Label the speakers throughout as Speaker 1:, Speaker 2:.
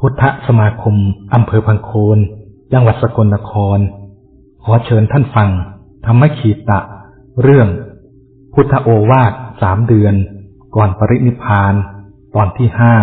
Speaker 1: พุทธสมาคมอำเภอพังโคน จังหวัดสกลนคร ขอเชิญท่านฟัง ธรรมขีตะ เรื่อง พุทธโอวาทสามเดือน ก่อนปรินิพพาน ตอนที่ห้า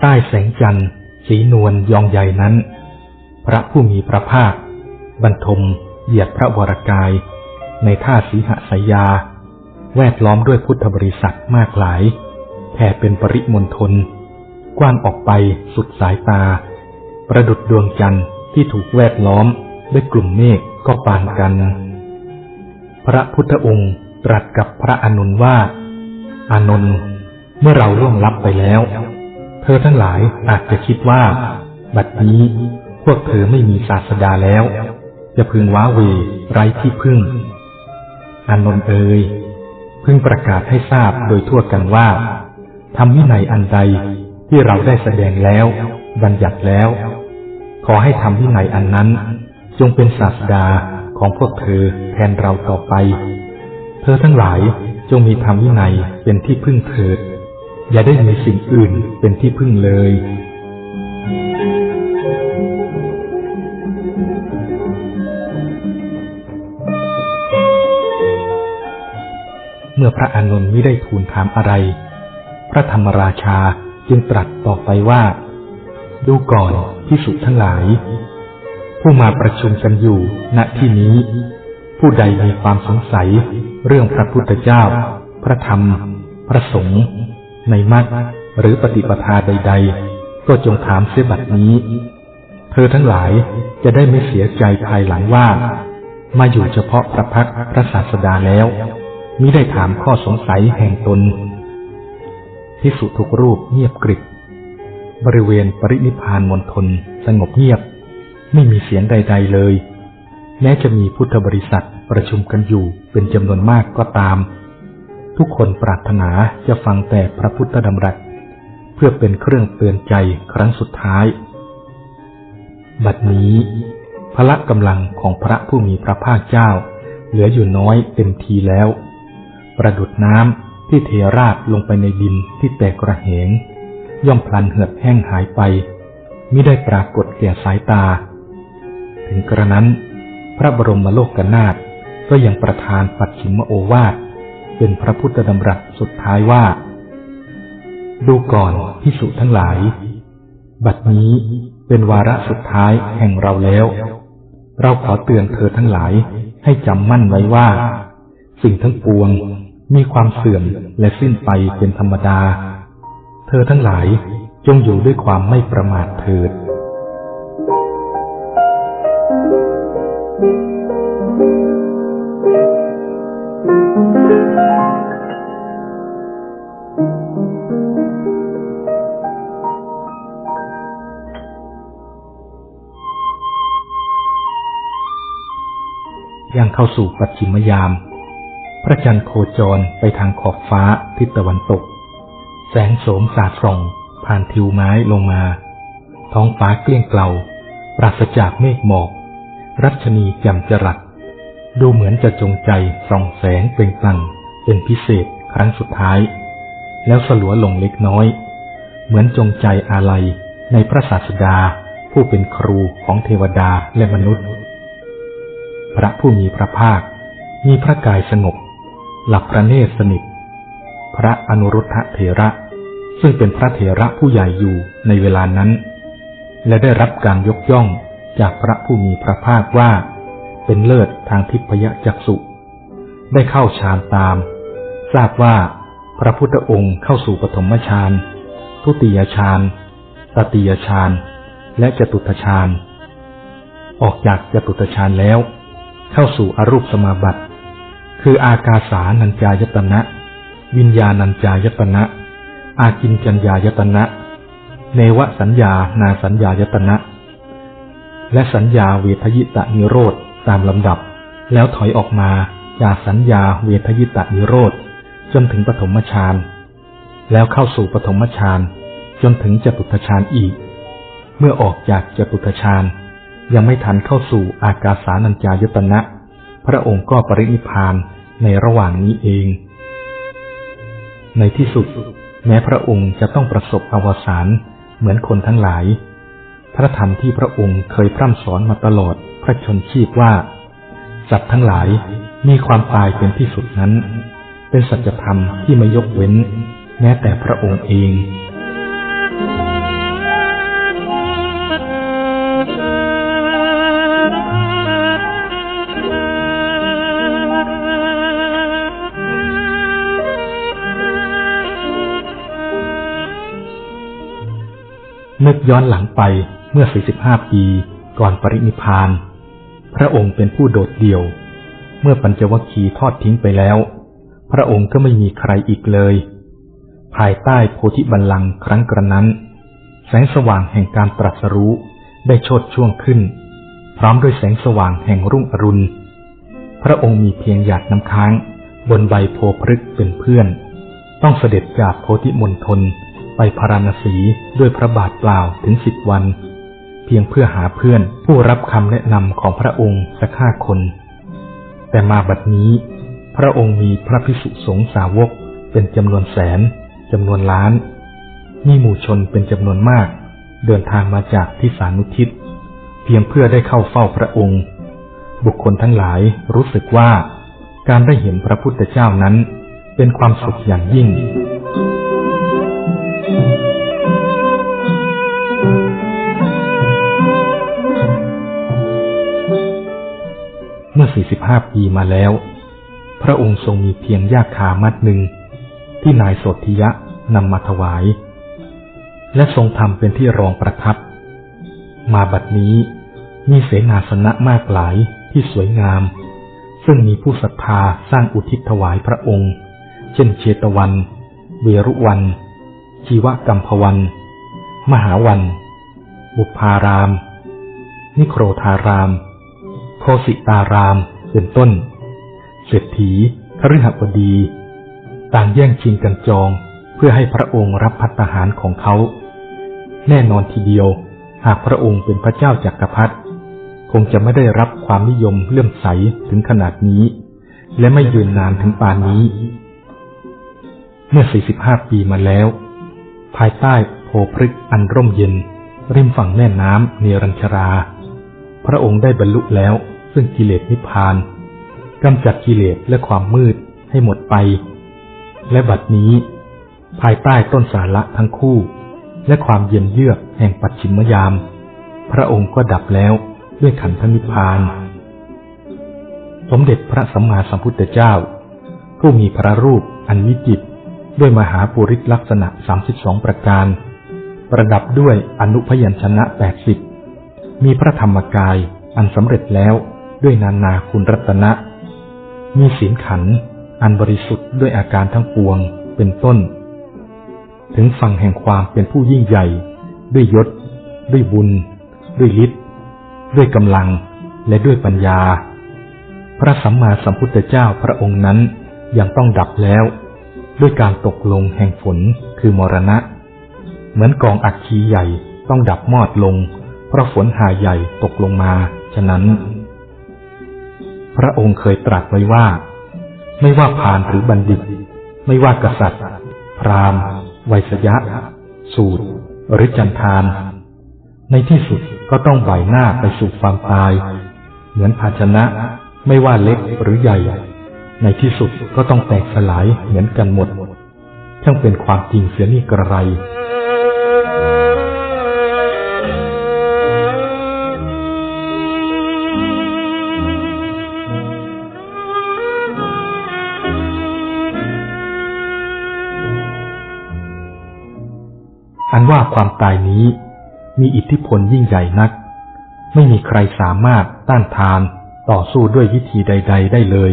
Speaker 1: ใต้แสงจันทร์ สีนวลยองใหญ่นั้น พระผู้มีพระภาค บรรทม เหยียดพระวรกาย ในท่าสีหสายา แวดล้อมด้วยพุทธบริษัทมากหลายแผ่เป็นปริมณฑลกว้างออกไปสุดสายตา ประดุดดวงจันทร์ที่ถูกแวดล้อมด้วยกลุ่มเมฆก็ปานกัน พระพุทธองค์ตรัสกับพระอานนว่า อานนท์เมื่อเราล่วงลับไปแล้ว เธอทั้งหลายอาจจะคิดว่า บัดนี้พวกเธอไม่มีศาสดาแล้ว จะพึงว้าเวไร้ที่พึ่งอานนท์เอ่ยพึงประกาศให้ทราบโดยทั่วกันว่าทำวินัยอันใดที่เราได้แสดงแล้ว บัญญัติแล้ว ขอให้ทำวินัยอันนั้น จงเป็นศาสดาของพวกเธอแทนเราต่อไป เธอทั้งหลายจงมีธรรมวินัยเป็นที่พึ่งเถิด อย่าได้มีสิ่งอื่นเป็นที่พึ่งเลย เมื่อพระอานนท์ไม่ได้ทูลถามอะไร พระธรรมราชาจึงตรัสต่อไปว่า ดูก่อนพิสุทั้งหลาย ผู้มาประชุมกันอยู่ณที่นี้ ผู้ใดมีความสงสัยเรื่องพระพุทธเจ้า พระธรรม พระสงฆ์ ในมรรคหรือปฏิปทาใด ๆ ก็จงถามเสียบัดนี้ เธอทั้งหลายจะได้ไม่เสียใจภายหลังว่า มาอยู่เฉพาะพระพักตร์พระศาสดาแล้วมิได้ถามข้อสงสัยแห่งตนพิสุทุกรูปเงียบกริบบริเวณปรินิพพานมณฑลสงบเงียบ ไม่มีเสียงใด ๆเลย แม้จะมีพุทธบริษัทประชุมกันอยู่เป็นจำนวนมากก็ตาม ทุกคนปรารถนาจะฟังแต่พระพุทธดำรัส เพื่อเป็นเครื่องเตือนใจครั้งสุดท้าย บัดนี้พละกำลังของพระผู้มีพระภาคเจ้า เหลืออยู่น้อยเต็มทีแล้ว ประดุดน้ำที่เทราดลงไปในดินที่แตกกระเหง ย่อมพลันเหือดแห้งหายไปมิได้ปรากฏแก่สายตา ถึงกระนั้น พระบรมโลกกนาถก็ยังประทานปัจฉิมโอวาท เป็นพระพุทธดำรัสสุดท้ายว่า ดูก่อนพิสุทั้งหลาย บัดนี้เป็นวาระสุดท้ายแห่งเราแล้ว เราขอเตือนเธอทั้งหลายให้จำมั่นไว้ว่า สิ่งทั้งปวงมีความเสื่อมและสิ้นไปเป็นธรรมดา เธอทั้งหลายจงอยู่ด้วยความไม่ประมาทเถิด เข้าสู่ปัจฉิมยาม พระจันทร์โคจรไปทางขอบฟ้าทิศตะวันตก แสงโสมสาดส่อง ผ่านทิวไม้ลงมา ท้องฟ้าเกลี้ยงเกลาปราศจากเมฆหมอก รัชนีแจ่มจรัส ดูเหมือนจะจงใจส่องแสงเปล่งปลั่งเป็นพิเศษครั้งสุดท้าย แล้วสลัวลงเล็กน้อย เหมือนจงใจอาลัยในพระศาสดาผู้เป็นครูของเทวดาและมนุษย์ พระผู้มีพระภาค มีพระกายสงบ หลับพระเนตรสนิท พระอนุรุทธเถระ ซึ่งเป็นพระเถระผู้ใหญ่อยู่ในเวลานั้น และได้รับการยกย่องจากพระผู้มีพระภาคว่า เป็นเลิศทางทิพยจักสุได้เข้าฌานตาม ทราบว่าพระพุทธองค์เข้าสู่ปฐมฌานทุติยฌานตติยฌานและจตุตฌานออกจากจตุตฌานแล้ว เข้าสู่อรูปสมาบัติ คืออากาสานัญจายตนะ วิญญาณัญจายตนะ อากินจัญญายตนะ เนวสัญญานาสัญญายตนะ และสัญญาเวทยิตะนิโรธตามลำดับ แล้วถอยออกมาจากสัญญาเวทยิตะนิโรธจนถึงปฐมฌานแล้วเข้าสู่ปฐมฌานจนถึงจตุตฌานอีก เมื่อออกจากจตุตฌาน ยังไม่ทันเข้าสู่อากาสานัญจายตนะ พระองค์ก็ปรินิพานในระหว่างนี้เอง ในที่สุด แม้พระองค์จะต้องประสบอวสานเหมือนคนทั้งหลาย พระธรรมที่พระองค์เคยพร่ำสอนมาตลอดพระชนชีพว่าสัตว์ทั้งหลายมีความตายเป็นที่สุดนั้น เป็นสัจธรรมที่ไม่ยกเว้น แม้แต่พระองค์เอง นึกย้อนหลังไปเมื่อ 45 ปีก่อนปรินิพาน พระองค์เป็นผู้โดดเดี่ยว เมื่อปัญจวัคคีย์ทอดทิ้งไปแล้ว พระองค์ก็ไม่มีใครอีกเลย ภายใต้โพธิบัลลังก์ครั้งกระนั้น แสงสว่างแห่งการตรัสรู้ได้โชดช่วงขึ้น พร้อมด้วยแสงสว่างแห่งรุ่งอรุณ พระองค์มีเพียงหยาดน้ำค้าง บนใบโพพฤกษ์เป็นเพื่อน ต้องเสด็จจากโพธิมณฑล ไปพาราณสีด้วยพระบาทเปล่าถึงสิบวัน เพียงเพื่อหาเพื่อนผู้รับคำแนะนำของพระองค์สักห้าคน แต่มาบัดนี้ พระองค์มีพระพิสุสงฆ์สาวกเป็นจำนวนแสนจำนวนล้าน มีหมู่ชนเป็นจำนวนมาก เดินทางมาจากทิศานุทิศ เพียงเพื่อได้เข้าเฝ้าพระองค์ บุคคลทั้งหลายรู้สึกว่า การได้เห็นพระพุทธเจ้านั้นเป็นความสุขอย่างยิ่ง เมื่อ 45 ปีมาแล้ว พระองค์ทรงมีเพียงยาคามัดหนึ่ง ที่นายโสธิยะนำมาถวาย และทรงทำเป็นที่รองประทับ มาบัดนี้มีเสนาสนะมากหลายที่สวยงาม ซึ่งมีผู้ศรัทธาสร้างอุทิศถวายพระองค์ เช่นเชตวัน เวรุวัน ชีวกัมพวัน มหาวัน บุพาราม นิโครธาราม สิตาราม เป็นต้น เศรษฐีคฤหบดี ต่างแย่งชิงกันจองเพื่อให้พระองค์รับพัตหารของเขา แน่นอนทีเดียว หากพระองค์เป็นพระเจ้าจากักรพรรดิคงจะไม่ได้รับความนิยมเลื่อมใสถึงขนาดนี้ และไม่ยืนนานถึงป่านนี้ เมื่อ 45 ปีมาแล้ว ภายใต้โพพฤกอันร่มเย็น ริมฝั่งแม่น้ำเนรัญชรา พระองค์ได้บรรลุแล้ว ซึ่งกิเลสนิพพานกำจัดกิเลสและความมืดให้หมดไป และบัดนี้ ภายใต้ต้นสาระทั้งคู่ และความเย็นเยือกแห่งปัจฉิมยาม พระองค์ก็ดับแล้วด้วยขันธนิพพาน สมเด็จพระสัมมาสัมพุทธเจ้า ผู้มีพระรูปอันวิจิตรด้วยมหาปุริสลักษณะ 32 ประการ ประดับด้วยอนุพยัญชนะ 80 มีพระธรรมกายอันสำเร็จแล้ว ด้วยนานาคุณรัตนะ มีศีลขันอันบริสุทธิ์ด้วยอาการทั้งปวงเป็นต้น ถึงฝั่งแห่งความเป็นผู้ยิ่งใหญ่ ด้วยยศ ด้วยบุญ ด้วยฤทธิ์ด้วยกำลังและด้วยปัญญา พระสัมมาสัมพุทธเจ้าพระองค์นั้นยังต้องดับแล้ว ด้วยการตกลงแห่งฝนคือมรณะ เหมือนกองอัคคีใหญ่ต้องดับมอดลง เพราะฝนหาใหญ่ตกลงมา ฉะนั้น พระองค์เคยตรัสไว้ว่า ไม่ว่าพานหรือบัณฑิต ไม่ว่ากษัตริย์ พราหมณ์ไวยสยะ สูตร หรือจันทาน ในที่สุดก็ต้องบ่ายหน้าไปสู่ความตาย เหมือนภาชนะ ไม่ว่าเล็กหรือใหญ่ ในที่สุดก็ต้องแตกสลายเหมือนกันหมดช่างเป็นความจริงเสียนี่กระไร ความตายนี้ มีอิทธิพลยิ่งใหญ่นัก ไม่มีใครสามารถต้านทานต่อสู้ด้วยวิธีใด ๆ ได้เลย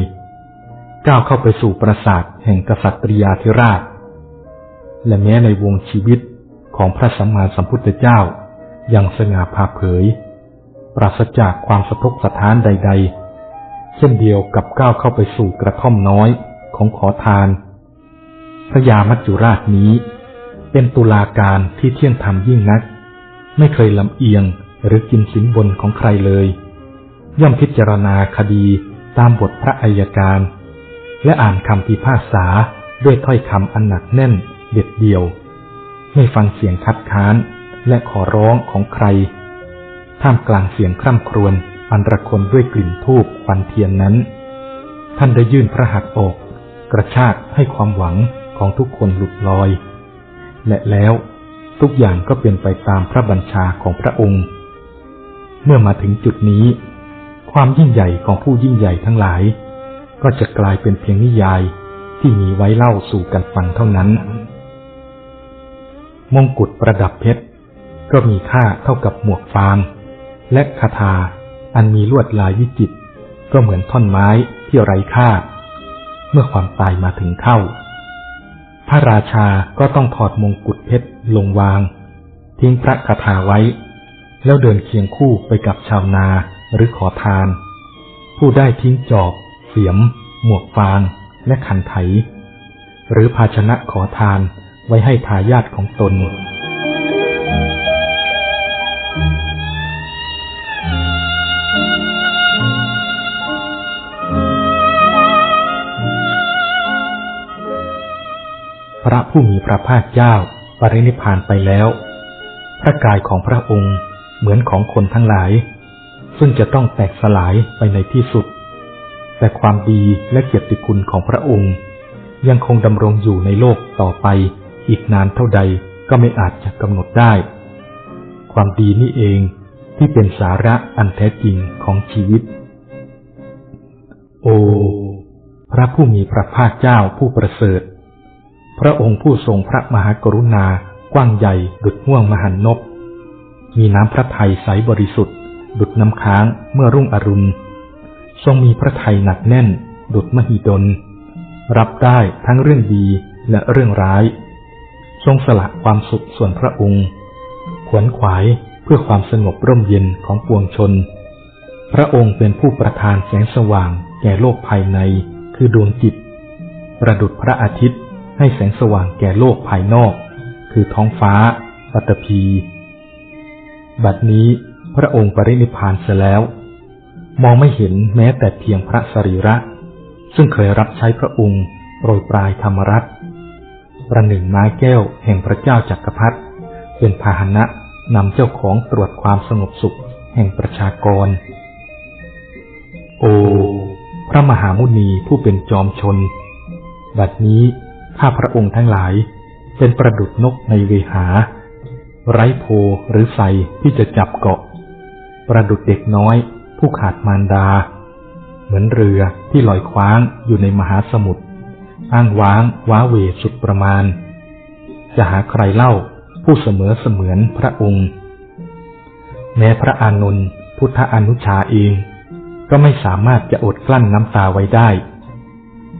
Speaker 1: ก้าวเข้าไปสู่ปราสาทแห่งกษัตริยาธิราช และแม้ในวงชีวิตของพระสัมมาสัมพุทธเจ้ายังสง่าผ่าเผย ปราศจากความสะทกสะท้านใด ๆ เช่นเดียวกับก้าวเข้าไปสู่กระท่อมน้อยของขอทาน พระยามัจจุราชนี้ เป็นตุลาการที่เที่ยงธรรมยิ่งนัก ไม่เคยลำเอียงหรือกินสินบนของใครเลย ย่อมพิจารณาคดีตามบทพระอัยการ และอ่านคำพิพากษาด้วยถ้อยคำอันหนักแน่นเด็ดเดี่ยว ไม่ฟังเสียงคัดค้านและขอร้องของใคร ท่ามกลางเสียงคร่ำครวญอันระคนด้วยกลิ่นทูบควันเทียนนั้น ท่านได้ยื่นพระหัตถ์ออก กระชากให้ความหวังของทุกคนหลุดลอย และแล้วทุกอย่างก็เป็นไปตามพระบัญชาของพระองค์ เมื่อมาถึงจุดนี้ ความยิ่งใหญ่ของผู้ยิ่งใหญ่ทั้งหลาย ก็จะกลายเป็นเพียงนิยายที่มีไว้เล่าสู่กันฟังเท่านั้น มงกุฎประดับเพชร ก็มีค่าเท่ากับหมวกฟาง และคาถาอันมีลวดลายวิจิตรก็เหมือนท่อนไม้ที่ไร้ค่า เมื่อความตายมาถึงเข้า พระราชาก็ต้องถอดมงกุฎเพชรลงวาง ทิ้งพระคาถาไว้ แล้วเดินเคียงคู่ไปกับชาวนาหรือขอทาน ผู้ได้ทิ้งจอบ เสียม หมวกฟางและขันไถ หรือภาชนะขอทานไว้ให้ทายาทของตนพร ผู้มีพระภาคเจ้าปรินิพานไปแล้ว พระกายของพระองค์เหมือนของคนทั้งหลาย ซึ่งจะต้องแตกสลายไปในที่สุด แต่ความดีและเกียรติคุณของพระองค์ ยังคงดำรงอยู่ในโลกต่อไปอีกนานเท่าใดก็ไม่อาจจะกำหนดได้ ความดีนี่เองที่เป็นสาระอันแท้จริงของชีวิต โอ พระผู้มีพระภาคเจ้าผู้ประเสริฐ พระองค์ผู้ทรงพระมหากรุณา กว้างใหญ่ ดุจห่วงมหันนบ มีน้ำพระทัยใสบริสุทธิ์ ดุจน้ำค้างเมื่อรุ่งอรุณ ทรงมีพระทัยหนักแน่น ดุจมหิดล รับได้ทั้งเรื่องดีและเรื่องร้าย ทรงสละความสุขส่วนพระองค์ ขวนขวายเพื่อความสงบร่มเย็นของปวงชน พระองค์เป็นผู้ประทานแสงสว่าง แก่โลกภายในคือดวงจิต ประดุจพระอาทิตย์ ให้แสงสว่างแก่โลกภายนอก คือท้องฟ้าปัตภี บัดนี้พระองค์ปรินิพานเสียแล้ว มองไม่เห็นแม้แต่เพียงพระสรีระ ซึ่งเคยรับใช้พระองค์โปรยปลายธรรมรัตน์ประหนึ่งไม้แก้วแห่งพระเจ้าจักรพรรดิเป็นพาหนะนำเจ้าของตรวจความสงบสุขแห่งประชากร โอ พระมหามุนีผู้เป็นจอมชน บัดนี้ ข้าพระองค์ทั้งหลาย เป็นประดุดนกในเวหา ไร้โพหรือใสที่จะจับเกาะ ประดุดเด็กน้อย ผู้ขาดมารดา เหมือนเรือที่ลอยคว้างอยู่ในมหาสมุทรอ้างว้างว้าเหวสุดประมาณ จะหาใครเล่าผู้เสมอเสมือนพระองค์ แม้พระอานนท์พุทธอนุชาเอง ก็ไม่สามารถจะอดกลั้นน้ำตาไว้ได้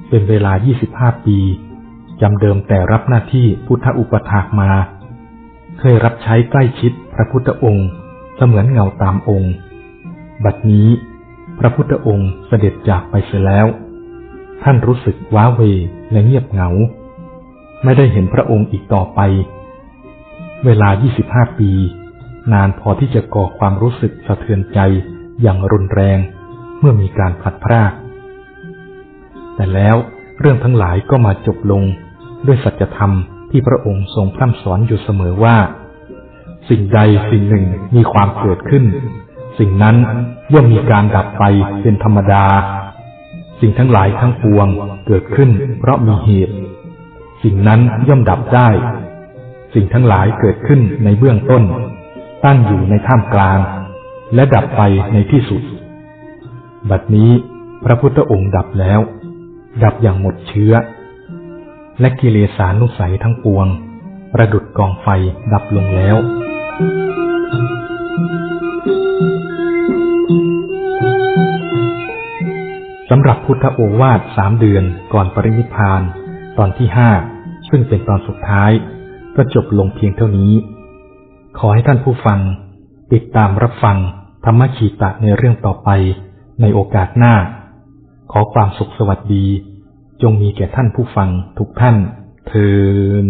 Speaker 1: เป็นเวลา 25 ปี จำเดิมแต่รับหน้าที่พุทธอุปถากมา เคยรับใช้ใกล้ชิดพระพุทธองค์ เสมือนเงาตามองค์ บัดนี้ พระพุทธองค์เสด็จจากไปเสียแล้ว ท่านรู้สึกว้าเวและเงียบเหงา ไม่ได้เห็นพระองค์อีกต่อไป เวลา 25 ปี นานพอที่จะก่อความรู้สึกสะเทือนใจอย่างรุนแรงเมื่อมีการพลัดพราก แต่แล้วเรื่องทั้งหลายก็มาจบลง ด้วยสัจธรรมที่พระองค์ทรงพร่ำสอนอยู่เสมอว่า สิ่งใดสิ่งหนึ่งมีความเกิดขึ้น สิ่งนั้นย่อมมีการดับไปเป็นธรรมดา สิ่งทั้งหลายทั้งปวงเกิดขึ้น เพราะมีเหตุ สิ่งนั้นย่อมดับได้ สิ่งทั้งหลายเกิดขึ้นในเบื้องต้น ตั้งอยู่ในท่ามกลาง และดับไปในที่สุด บัดนี้พระพุทธองค์ดับแล้ว ดับอย่างหมดเชื้อ และกิเลสานุสัยทั้งปวง ประดุดกองไฟดับลงแล้ว สำหรับพุทธโอวาทสามเดือนก่อนปรินิพาน ตอนที่ห้าซึ่งเป็นตอนสุดท้ายก็จบลงเพียงเท่านี้ ขอให้ท่านผู้ฟัง ติดตามรับฟังธรรมขีตะในเรื่องต่อไปในโอกาสหน้า ขอความสุขสวัสดี จงมีแก่ท่านผู้ฟังทุกท่านเทิน